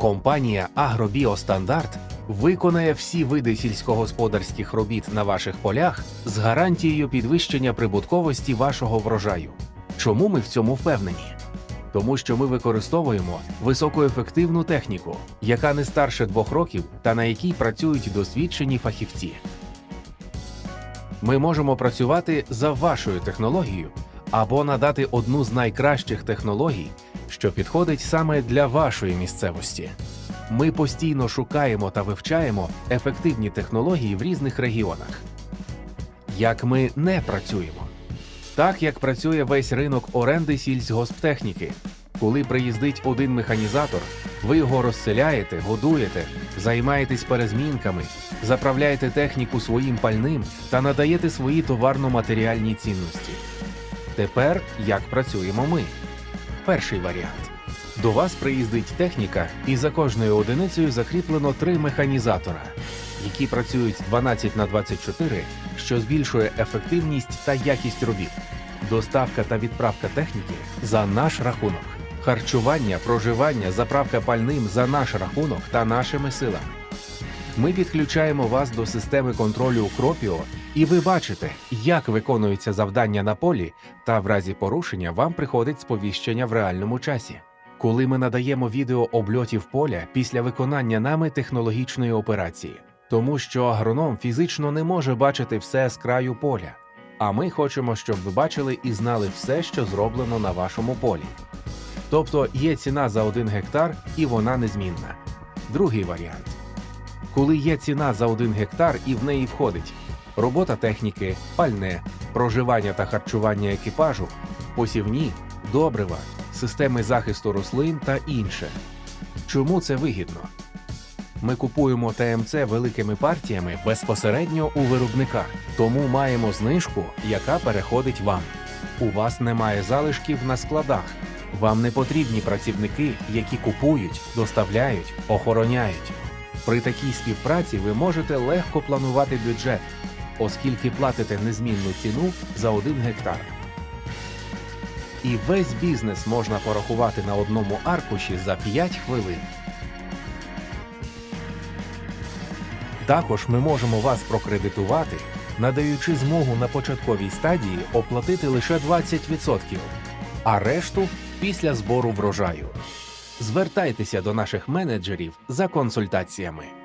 Компанія Агробіостандарт виконає всі види сільськогосподарських робіт на ваших полях з гарантією підвищення прибутковості вашого врожаю. Чому ми в цьому впевнені? Тому що ми використовуємо високоефективну техніку, яка не старше двох років та на якій працюють досвідчені фахівці. Ми можемо працювати за вашою технологією або надати одну з найкращих технологій, що підходить саме для вашої місцевості. Ми постійно шукаємо та вивчаємо ефективні технології в різних регіонах. Як ми не працюємо, так як працює весь ринок оренди сільськогосптехніки. Коли приїздить один механізатор, ви його розселяєте, годуєте, займаєтесь перезмінками, заправляєте техніку своїм пальним та надаєте свої товарно-матеріальні цінності. Тепер як працюємо ми? Перший варіант. До вас приїздить техніка, і за кожною одиницею закріплено три механізатора, які працюють 12 на 24, що збільшує ефективність та якість робіт. Доставка та відправка техніки за наш рахунок. Харчування, проживання, заправка пальним за наш рахунок та нашими силами. Ми підключаємо вас до системи контролю Кропіо, і ви бачите, як виконуються завдання на полі, та в разі порушення вам приходить сповіщення в реальному часі. Коли ми надаємо відео обльотів поля після виконання нами технологічної операції, тому що агроном фізично не може бачити все з краю поля. А ми хочемо, щоб ви бачили і знали все, що зроблено на вашому полі. Тобто є ціна за один гектар, і вона незмінна. Другий варіант коли є ціна за один гектар і в неї входить робота техніки, пальне, проживання та харчування екіпажу, посівні, добрива, системи захисту рослин та інше. Чому це вигідно? Ми купуємо ТМЦ великими партіями безпосередньо у виробника, тому маємо знижку, яка переходить вам. У вас немає залишків на складах. Вам не потрібні працівники, які купують, доставляють, охороняють. При такій співпраці ви можете легко планувати бюджет, оскільки платите незмінну ціну за один гектар. І весь бізнес можна порахувати на одному аркуші за 5 хвилин. Також ми можемо вас прокредитувати, надаючи змогу на початковій стадії оплатити лише 20%, а решту після збору врожаю. Звертайтеся до наших менеджерів за консультаціями.